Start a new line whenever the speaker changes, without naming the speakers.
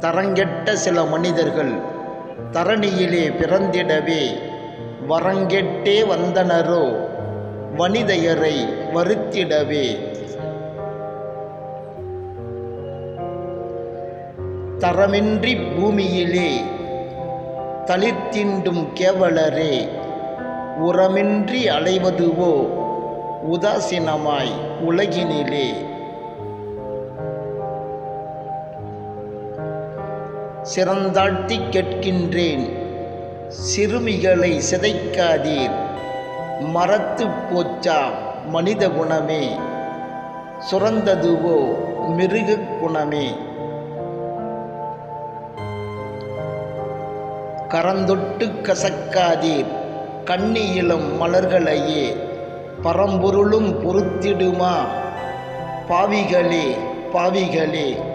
தரங்கெட்ட சில மனிதர்கள் தரணியிலே பிறந்திடவே வரங்கெட்டே வந்தனரோ வனிதையரை வருத்திடவே. தரமின்றி பூமியிலே தளித்தீண்டும் கேவலரே உரமின்றி அலைவதுவோ உதாசீனமாய் உலகினிலே. சிறந்தாழ்த்தி கேட்கின்றேன். சிறுமிகளை சிதைக்காதீர். மரத்து போச்சா மனித குணமே. சுரந்ததுவோ மிருக குணமே. கரந்தொட்டு கசக்காதீர். கண்ணியிலும் மலர்களையே. பரம்பொருளும் பொறுத்திடுமா? பாவிகளே பாவிகளே.